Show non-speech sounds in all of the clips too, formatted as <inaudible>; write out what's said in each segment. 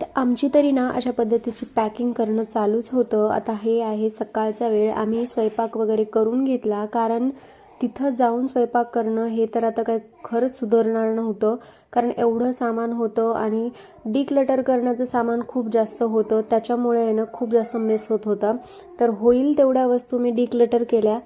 आता आमची तरी ना अशा पद्धतीची पॅकिंग करणं चालूच होतं. आता हे आहे सकाळचा वेळ. आम्ही स्वयंपाक वगैरे करून घेतला. कारण तिथं जाऊन स्वयंपाक करणं हे तर आता काय खरंच सुधारणार नव्हतं. कारण एवढं सामान होतं आणि डिक्लटर करण्याचं सामान खूप जास्त होतं. त्याच्यामुळे आहे ना खूप जास्त मेस होत होता. तर होईल तेवढ्या वस्तू मी डिक्लटर केल्या.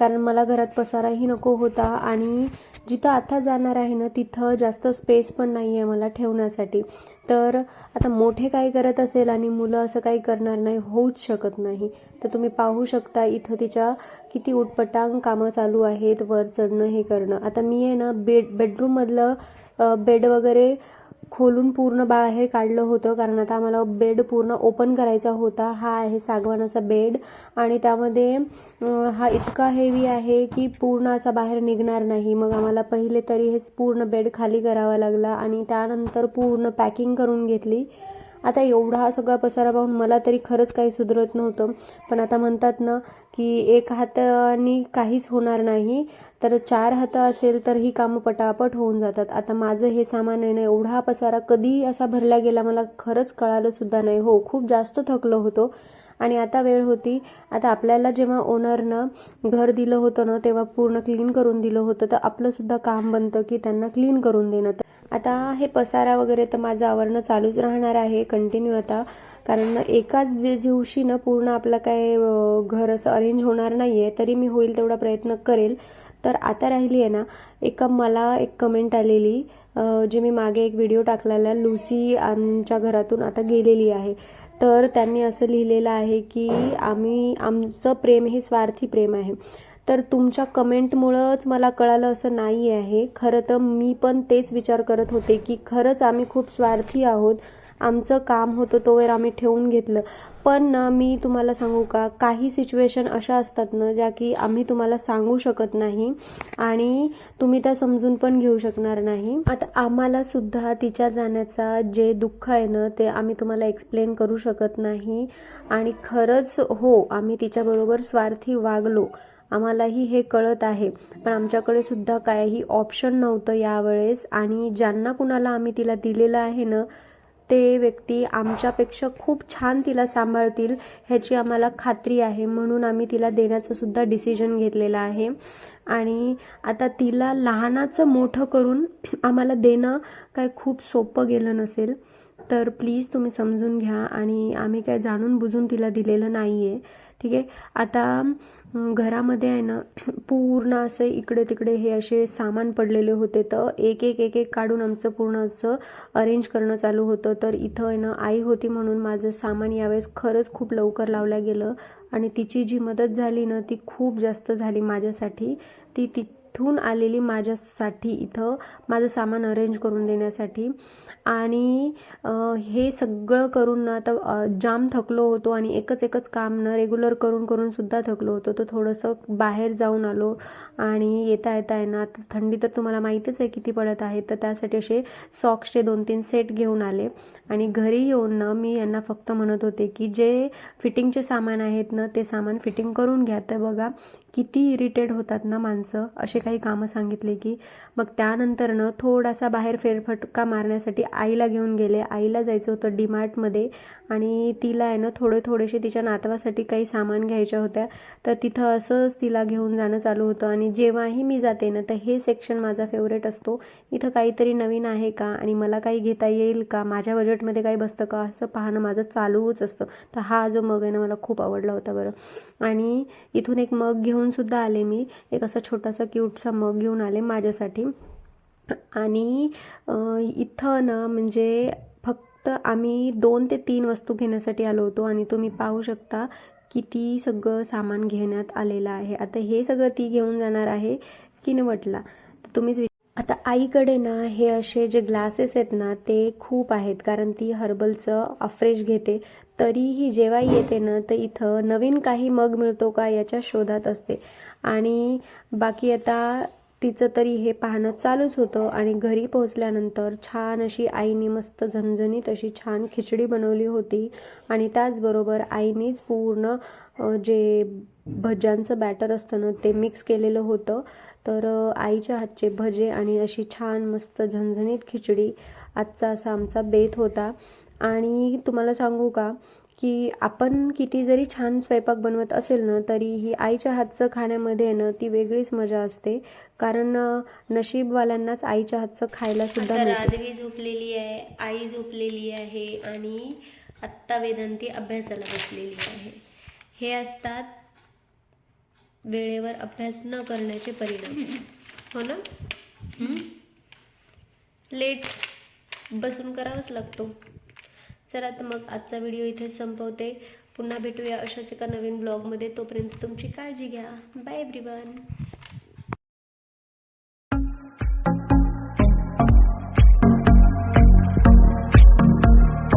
कारण मला घरात पसाराही नको होता आणि जिथं आता जाणार आहे ना तिथं जास्त स्पेस पण नाही आहे मला ठेवण्यासाठी. तर आता मोठे काय करत असेल आणि मुलं असं काही करणार नाही होऊच शकत नाही. तर तुम्ही पाहू शकता इथं तिच्या किती उटपटांग कामं चालू आहेत वर चढणं हे करणं. आता मी आहे ना बेड बेडरूममधलं बेड वगैरे खोलून पूर्ण बाहेर काढलं होतं. कारण आता आम्हाला बेड पूर्ण ओपन करायचा होता. हा आहे सागवानाचा बेड. आणि त्यामध्ये हा इतका हेवी आहे की पूर्ण असा बाहेर निघणार नाही. मग आम्हाला पहिले तरी हे पूर्ण बेड खाली करावा लागला. आणि त्यानंतर पूर्ण पॅकिंग करून घेतली. आता एवढा हा सगळा पसारा पाहून मला तरी खरंच काही सुधरत नव्हतं. पण आता म्हणतात ना की एक हाताने काहीच होणार नाही. तर चार हातं असेल तर ही कामं पटापट होऊन जातात. आता माझं हे सामान आहे ना एवढा पसारा कधी असा भरला गेला मला खरंच कळालं सुद्धा नाही. हो खूप जास्त थकलो होतो. आणि आता वेळ होती. आता आपल्याला जेव्हा ओनरनं घर दिलं होतं ना तेव्हा पूर्ण क्लीन करून दिलं होतं. तर आपलंसुद्धा काम बनतं की त्यांना क्लीन करून देणं. तर आता हे पसारा वगैरे तर माझं आवरणं चालूच राहणार आहे कंटिन्यू आता. कारण एकाच दिवशी ना पूर्ण आपलं काय घर असं अरेंज होणार नाही आहे तरी मी होईल तेवढा प्रयत्न करेल. तर आता राहिली आहे ना एका मला एक कमेंट आलेली जे मी मागे एक व्हिडिओ टाकलेला लुसी आमच्या घरातून आता गेलेली आहे. तर त्यांनी असं लिहिलेलं आहे की आम्ही आमचं प्रेम हे स्वार्थी प्रेम आहे. तर तुमच्या कमेंटमुळंच मला कळालं असं नाही आहे. खरं तर मी पण तेच विचार करत होते की खरंच आम्ही खूप स्वार्थी आहोत. आमचं काम होतं तोवर आम्ही ठेवून घेतलं. पण ना मी तुम्हाला सांगू का? काही सिच्युएशन अशा असतात ना ज्या की आम्ही तुम्हाला सांगू शकत नाही आणि तुम्ही त्या समजून पण घेऊ शकणार नाही. आता आम्हाला सुद्धा तिच्या जाण्याचा जे दुःख आहे ना ते आम्ही तुम्हाला एक्सप्लेन करू शकत नाही. आणि खरंच हो आम्ही तिच्याबरोबर स्वार्थी वागलो. आम्हालाही हे कळत आहे. पण आमच्याकडे सुद्धा काही ऑप्शन नव्हतं यावेळेस आणि ज्यांना कुणाला आम्ही तिला दिलेलं आहे ना ते व्यक्ती आमच्यापेक्षा खूप छान तिला सांभाळतील ह्याची आम्हाला खात्री आहे. म्हणून आम्ही तिला देण्याचं सुद्धा डिसिजन घेतलेलं आहे. आणि आता तिला लहानाचं मोठं करून आम्हाला देणं काय खूप सोपं गेलं नसेल तर प्लीज तुम्ही समजून घ्या आणि आम्ही काय जाणून बुजून तिला दिलेलं नाही आहे ठीक आहे? आता घरामध्ये आहे ना <clears throat> पूर्ण असं इकडे तिकडे हे असे सामान पडलेले होते. तर एक एक एक एक काढून आमचं पूर्ण असं अरेंज करणं चालू होतं. तर इथं आहे ना आई होती म्हणून माझं सामान यावेळेस खरंच खूप लवकर लावलं गेलं. आणि तिची जी मदत झाली ना ती खूप जास्त झाली माझ्यासाठी. ती ती तिथून आलेली माझ्यासाठी इथं माझं सामान अरेंज करून देण्यासाठी. आणि हे सगळं करून ना आता जाम थकलो होतो आणि एकच एकच काम ना रेग्युलर करून करून सुद्धा थकलो होतो. तर थोडंसं बाहेर जाऊन आलो आणि येता येता आहे ना आता थंडी तर तुम्हाला माहीतच आहे किती पडत आहे. तर त्यासाठी असे सॉक्सचे दोन तीन सेट घेऊन आले. आणि घरी येऊन ना मी यांना फक्त म्हणत होते की जे फिटिंगचे सामान आहेत ना ते सामान फिटिंग करून घ्या. तर बघा किती इरिटेट होतात ना माणसं असे काही कामं सांगितले की मग त्यानंतर ना थोडासा बाहेर फेरफटका मारण्यासाठी आईला घेऊन गेले. आईला जायचं होतं डीमार्टमध्ये आणि तिला आहे ना थोडे थोडेसे तिच्या नातवासाठी काही सामान घ्यायच्या होत्या. तर तिथं असंच तिला घेऊन जाणं चालू होतं आणि जेव्हाही मी जाते ना तर हे सेक्शन माझा फेवरेट असतो. इथं काहीतरी नवीन आहे का आणि मला काही घेता येईल का? माझ्या बजेटमध्ये काही बसतं का? असं पाहणं माझं चालूच असतं. तर हा जो मग आहे ना मला खूप आवडला होता बरं. आणि इथून एक मग घेऊन सुद्धा आले मी. एक असा छोटासा फ्रूटचा मग घेऊन आले माझ्यासाठी. आणि इथं ना म्हणजे फक्त आम्ही दोन ते तीन वस्तू घेण्यासाठी आलो होतो आणि तुम्ही पाहू शकता किती सगळं सामान घेण्यात आलेलं आहे. आता हे सगळं ती घेऊन जाणार आहे किनवटला. तर तुम्हीच आता आईकडे ना हे असे जे ग्लासेस आहेत ना ते खूप आहेत. कारण ती हर्बलचं अफ्रेश घेते. तरीही जेव्हा येते ना तर इथं नवीन काही मग मिळतो का याच्या शोधात असते. आणि बाकी आता तिचं तरी हे पाहणं चालूच होतं. आणि घरी पोहोचल्यानंतर छान अशी आईने मस्त झणझणीत अशी छान खिचडी बनवली होती. आणि त्याचबरोबर आईनेच पूर्ण जे भज्यांचं बॅटर असतं ना ते मिक्स केलेलं होतं. तर आईच्या हातचे भजे आणि अशी छान मस्त झणझणीत खिचडी आजचा असा आमचा बेत होता. आणि तुम्हाला सांगू का की आपण किती जरी छान स्वयंपाक बनवत असेल ना तरीही आईच्या हातचं खाण्यामध्ये आहे ना ती वेगळीच मजा असते. कारण नशीबवाल्यांनाच आईच्या हातचं खायला सुद्धा आता मिळतं. राधवी झोपलेली आहे आई झोपलेली आहे आणि आत्ता वेदांती अभ्यासाला बसलेली आहे. हे असतात वेळेवर अभ्यास न करण्याचे परिणाम. हो ना? लेट बसून करावाच लागतो. चला तर मग आजचा व्हिडिओ इथे संपवते. पुन्हा भेटूया अशाच एका नवीन ब्लॉगमध्ये. तोपर्यंत तुमची काळजी घ्या. Bye everyone